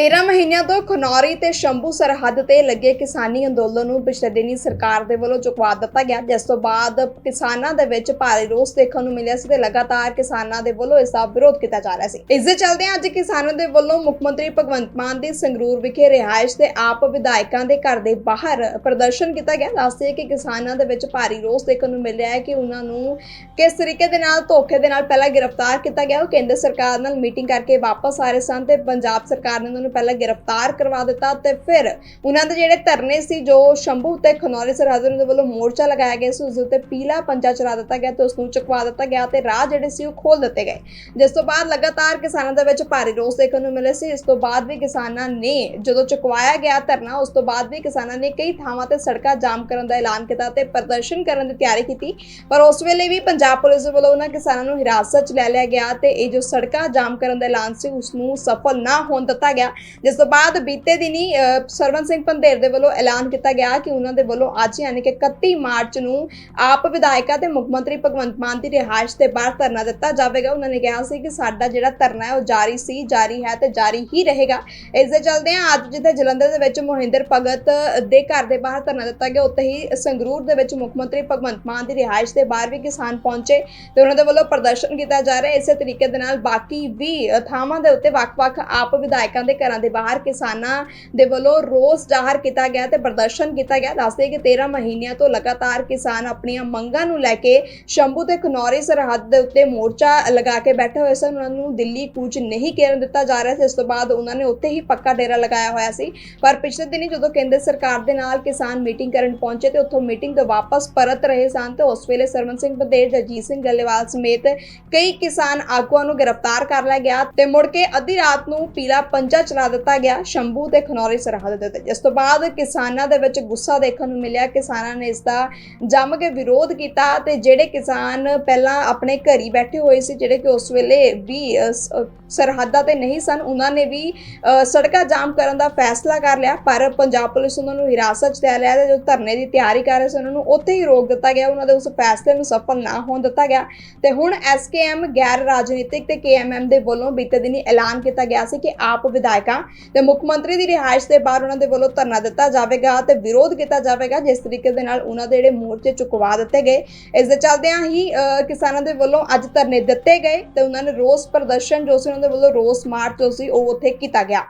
13 ਮਹੀਨਿਆਂ ਤੋਂ ਖਨੌਰੀ ਤੇ ਸ਼ੰਭੂ ਸਰਹੱਦ ਤੇ ਲੱਗੇ ਕਿਸਾਨੀ ਅੰਦੋਲਨ ਨੂੰ ਪਿਛਲੇ ਦਿਨੀ ਸਰਕਾਰ ਦੇ ਵੱਲੋਂ ਚੁਕਵਾ ਦਿੱਤਾ ਗਿਆ, ਜਿਸ ਤੋਂ ਬਾਅਦ ਕਿਸਾਨਾਂ ਦੇ ਵਿੱਚ ਭਾਰੀ ਰੋਸ ਦੇਖਣ ਨੂੰ ਮਿਲਿਆ ਸੀ ਤੇ ਲਗਾਤਾਰ ਕਿਸਾਨਾਂ ਦੇ ਵੱਲੋਂ ਇਸ ਦਾ ਵਿਰੋਧ ਕੀਤਾ ਜਾ ਰਿਹਾ ਸੀ। ਇਸ ਦੇ ਚੱਲਦਿਆਂ ਅੱਜ ਕਿਸਾਨਾਂ ਦੇ ਵੱਲੋਂ ਮੁੱਖ ਮੰਤਰੀ ਭਗਵੰਤ ਮਾਨ ਦੀ ਸੰਗਰੂਰ ਵਿਖੇ ਰਿਹਾਇਸ਼ ਤੇ ਆਪ ਵਿਧਾਇਕਾਂ ਦੇ ਘਰ ਦੇ ਬਾਹਰ ਪ੍ਰਦਰਸ਼ਨ ਕੀਤਾ ਗਿਆ। ਦੱਸਦੇ ਕਿ ਕਿਸਾਨਾਂ ਦੇ ਵਿੱਚ ਭਾਰੀ ਰੋਸ ਦੇਖਣ ਨੂੰ ਮਿਲ ਰਿਹਾ ਹੈ ਕਿ ਉਹਨਾਂ ਨੂੰ ਕਿਸ ਤਰੀਕੇ ਦੇ ਨਾਲ, ਧੋਖੇ ਦੇ ਨਾਲ ਪਹਿਲਾਂ ਗ੍ਰਿਫਤਾਰ ਕੀਤਾ ਗਿਆ। ਉਹ ਕੇਂਦਰ ਸਰਕਾਰ ਨਾਲ ਮੀਟਿੰਗ ਕਰਕੇ ਵਾਪਸ ਆ ਰਹੇ ਸਨ ਤੇ ਪੰਜਾਬ ਸਰਕਾਰ ਨੇ ਉਹਨਾਂ ਨੂੰ ਪਹਿਲਾਂ ਗ੍ਰਿਫਤਾਰ ਕਰਵਾ ਦਿੱਤਾ ਤੇ ਫਿਰ ਉਹਨਾਂ ਦੇ ਜਿਹੜੇ ਧਰਨੇ ਸੀ, ਜੋ ਸ਼ੰਭੂ ਤੇ ਖਨੌਰੀ ਸਰਹੱਦ ਦੇ ਵੱਲੋਂ ਮੋਰਚਾ ਲਗਾਇਆ ਗਿਆ ਸੀ, ਉਸ ਦੇ ਉੱਤੇ ਪੀਲਾ ਪੰਜਾ ਚਲਾ ਦਿੱਤਾ ਗਿਆ ਤੇ ਉਸ ਨੂੰ ਚੁਕਵਾ ਦਿੱਤਾ ਗਿਆ ਤੇ ਰਾਹ ਜਿਹੜੇ ਸੀ ਉਹ ਖੋਲ ਦਿੱਤੇ ਗਏ। ਜਿਸ ਤੋਂ ਬਾਅਦ ਲਗਾਤਾਰ ਕਿਸਾਨਾਂ ਦੇ ਵਿੱਚ ਭਾਰੀ ਰੋਸ ਦੇਖਣ ਨੂੰ ਮਿਲੇ ਸੀ। ਇਸ ਤੋਂ ਬਾਅਦ ਵੀ ਕਿਸਾਨਾਂ ਨੇ ਜਦੋਂ ਚੁਕਵਾਇਆ ਗਿਆ ਧਰਨਾ, ਉਸ ਤੋਂ ਬਾਅਦ ਵੀ ਕਿਸਾਨਾਂ ਨੇ ਕਈ ਥਾਵਾਂ ਤੇ ਸੜਕਾਂ ਜਾਮ ਕਰਨ ਦਾ ਐਲਾਨ ਕੀਤਾ ਤੇ ਪ੍ਰਦਰਸ਼ਨ ਕਰਨ ਦੀ ਤਿਆਰੀ ਕੀਤੀ। ਪਰ ਉਸ ਵੇਲੇ ਵੀ ਪੰਜਾਬ ਪੁਲਿਸ ਦੇ ਵੱਲੋਂ ਉਹਨਾਂ ਕਿਸਾਨਾਂ ਨੂੰ ਹਿਰਾਸਤ 'ਚ ਲੈ ਲਿਆ ਗਿਆ ਤੇ ਇਹ ਜੋ ਸੜਕਾਂ ਜਾਮ ਕਰਨ ਦਾ ਐਲਾਨ ਸੀ, ਉਸ ਨੂੰ ਸਫਲ ਨਾ ਹੋਣ ਦਿੱਤਾ ਗਿਆ। ਜਿਸ ਤੋਂ ਬਾਅਦ ਬੀਤੇ ਦਿਨੀ ਅ, ਸਰਵਨ ਸਿੰਘ ਪੰਧੇਰ ਦੇ ਵੱਲੋਂ ਐਲਾਨ ਕੀਤਾ ਗਿਆ ਕਿ ਉਹਨਾਂ ਦੇ ਵੱਲੋਂ ਅੱਜ ਯਾਨੀ ਕਿ 31 ਮਾਰਚ ਨੂੰ ਆਪ ਵਿਧਾਇਕਾਂ ਤੇ ਮੁੱਖ ਮੰਤਰੀ ਭਗਵੰਤ ਮਾਨ ਦੀ ਰਿਹਾਇਸ਼ ਤੇ ਬਾਹਰ ਧਰਨਾ ਦਿੱਤਾ ਜਾਵੇਗਾ। ਉਹਨਾਂ ਨੇ ਕਿਹਾ ਸੀ ਕਿ ਸਾਡਾ ਜਿਹੜਾ ਧਰਨਾ ਹੈ ਉਹ ਜਾਰੀ ਸੀ ਜਾਰੀ ਹੈ ਤੇ ਜਾਰੀ ਹੀ ਰਹੇਗਾ। ਇਸ ਦੇ ਚੱਲਦਿਆਂ ਅੱਜ ਜਿੱਥੇ ਜਲੰਧਰ ਦੇ ਵਿੱਚ ਮੋਹਿੰਦਰ ਭਗਤ ਦੇ ਘਰ ਦੇ ਬਾਹਰ ਧਰਨਾ ਦਿੱਤਾ ਗਿਆ ਉੱਥੇ ਹੀ ਸੰਗਰੂਰ ਦੇ ਵਿੱਚ ਮੁੱਖ ਮੰਤਰੀ ਭਗਵੰਤ ਮਾਨ ਦੀ ਰਿਹਾਇਸ਼ ਦੇ ਬਾਹਰ ਵੀ ਕਿਸਾਨ ਪਹੁੰਚੇ ਤੇ ਉਹਨਾਂ ਦੇ ਵੱਲੋਂ ਪ੍ਰਦਰਸ਼ਨ ਕੀਤਾ ਜਾ ਰਿਹਾ। ਇਸੇ ਤਰੀਕੇ ਦੇ ਨਾਲ ਬਾਕੀ ਵੀ ਥਾਵਾਂ ਦੇ ਉੱਤੇ ਵੱਖ-ਵੱਖ ਆਪ ਵਿਧਾਇਕਾਂ ਦੇ ਘਰਾਂ ਦੇ ਬਾਹਰ ਕਿਸਾਨਾਂ ਦੇ ਵੱਲੋਂ ਰੋਸ ਜ਼ਾਹਰ ਕੀਤਾ ਗਿਆ ਤੇ ਪ੍ਰਦਰਸ਼ਨ ਕੀਤਾ ਗਿਆ। ਦੱਸਦੇ ਕਿ 13 ਮਹੀਨਿਆਂ ਤੋਂ ਲਗਾਤਾਰ ਕਿਸਾਨ ਆਪਣੀਆਂ ਮੰਗਾਂ ਨੂੰ ਲੈ ਕੇ ਸ਼ੰਭੂ ਤੇ ਖਨੌਰੀ ਸਰਹੱਦ ਦੇ ਉੱਤੇ ਮੋਰਚਾ ਲਗਾ ਕੇ ਬੈਠੇ ਹੋਏ ਸਨ। ਉਹਨਾਂ ਨੂੰ ਦਿੱਲੀ ਕੂਚ ਨਹੀਂ ਕਰਨ ਦਿੱਤਾ ਜਾ ਰਿਹਾ ਸੀ। ਇਸ ਤੋਂ ਬਾਅਦ ਉਹਨਾਂ ਨੇ ਉੱਥੇ ਹੀ ਪੱਕਾ ਡੇਰਾ ਲਗਾਇਆ ਹੋਇਆ ਸੀ। ਪਰ ਪਿਛਲੇ ਦਿਨੀ ਜਦੋਂ ਕੇਂਦਰ ਸਰਕਾਰ ਦੇ ਨਾਲ ਕਿਸਾਨ ਮੀਟਿੰਗ ਕਰਨ ਪਹੁੰਚੇ ਤੇ ਉੱਥੋਂ ਮੀਟਿੰਗ ਤੋਂ ਵਾਪਸ ਪਰਤ ਰਹੇ ਸਨ ਤੇ ਉਸ ਵੇਲੇ ਸਰਵਨ ਸਿੰਘ ਬੰਦੇਰ ਜਗਜੀਤ ਸਿੰਘ ਗੱਲੇਵਾਲ ਸਮੇਤ ਕਈ ਕਿਸਾਨ ਆਗੂਆਂ ਨੂੰ ਗ੍ਰਿਫਤਾਰ ਕਰ ਲਿਆ ਗਿਆ ਤੇ ਮੁੜ ਕੇ ਅੱਧੀ ਰਾਤ ਨੂੰ ਪੀਲਾ ਪੰਜਾ ਚਲਾ ਦਿੱਤਾ ਗਿਆ, ਸ਼ੰਭੂ ਤੇ ਖਨੌਰੀ ਸਰਹੱਦ ਦੇ ਉੱਤੇ। ਜਿਸ ਤੋਂ ਬਾਅਦ ਕਿਸਾਨਾਂ ਦੇ ਵਿੱਚ ਗੁੱਸਾ ਦੇਖਣ ਨੂੰ ਮਿਲਿਆ। ਕਿਸਾਨਾਂ ਨੇ ਇਸ ਦਾ ਜੰਮ ਕੇ ਵਿਰੋਧ ਕੀਤਾ ਤੇ ਜਿਹੜੇ ਕਿਸਾਨ ਪਹਿਲਾਂ ਆਪਣੇ ਘਰੀ ਬੈਠੇ ਹੋਏ ਸੀ, ਜਿਹੜੇ ਕਿ ਉਸ ਵੇਲੇ ਵੀ ਸਰਹੱਦਾਂ ਤੇ ਨਹੀਂ ਸਨ, ਉਹਨਾਂ ਨੇ ਵੀ ਸੜਕਾਂ ਜਾਮ ਕਰਨ ਦਾ ਫੈਸਲਾ ਕਰ ਲਿਆ। ਪਰ ਪੰਜਾਬ ਪੁਲਿਸ ਉਹਨਾਂ ਨੂੰ ਹਿਰਾਸਤ 'ਚ ਲੈ ਲਿਆ ਤੇ ਜੋ ਧਰਨੇ ਦੀ ਤਿਆਰੀ ਕਰ ਰਹੇ ਸੀ, ਉਹਨਾਂ ਨੂੰ ਉੱਥੇ ਹੀ ਰੋਕ ਦਿੱਤਾ ਗਿਆ। ਉਹਨਾਂ ਦੇ ਉਸ ਫੈਸਲੇ ਨੂੰ ਸਫਲ ਨਾ ਹੋਣ ਦਿੱਤਾ ਗਿਆ। ਤੇ ਹੁਣ ਐਸਕੇਐਮ ਗੈਰ ਰਾਜਨੀਤਿਕ ਤੇ ਕੇਐਮਐਮ ਦੇ ਵੱਲੋਂ ਬੀਤੇ ਦਿਨੀ ਐਲਾਨ ਕੀਤਾ ਗਿਆ ਸੀ ਕਿ ਆਪ ਵਿਧਾਇਕ ਤੇ ਮੁੱਖ ਮੰਤਰੀ ਦੀ ਰਿਹਾਇਸ਼ ਦੇ ਬਾਹਰ ਉਹਨਾਂ ਦੇ ਵੱਲੋਂ ਧਰਨਾ ਦਿੱਤਾ ਜਾਵੇਗਾ ਤੇ ਵਿਰੋਧ ਕੀਤਾ ਜਾਵੇਗਾ ਜਿਸ ਤਰੀਕੇ ਦੇ ਨਾਲ ਉਹਨਾਂ ਦੇ ਜਿਹੜੇ ਮੋਰਚੇ ਚੁਕਵਾ ਦਿੱਤੇ ਗਏ। ਇਸ ਦੇ ਚੱਲਦਿਆਂ ਹੀ ਅ, ਕਿਸਾਨਾਂ ਦੇ ਵੱਲੋਂ ਅੱਜ ਧਰਨੇ ਦਿੱਤੇ ਗਏ ਤੇ ਉਹਨਾਂ ਨੇ ਰੋਸ ਪ੍ਰਦਰਸ਼ਨ ਜੋ ਸੀ ਉਹਨਾਂ ਦੇ ਵੱਲੋਂ ਰੋਸ ਮਾਰਚ ਜੋ ਸੀ ਉਹ ਉੱਥੇ ਕੀਤਾ ਗਿਆ।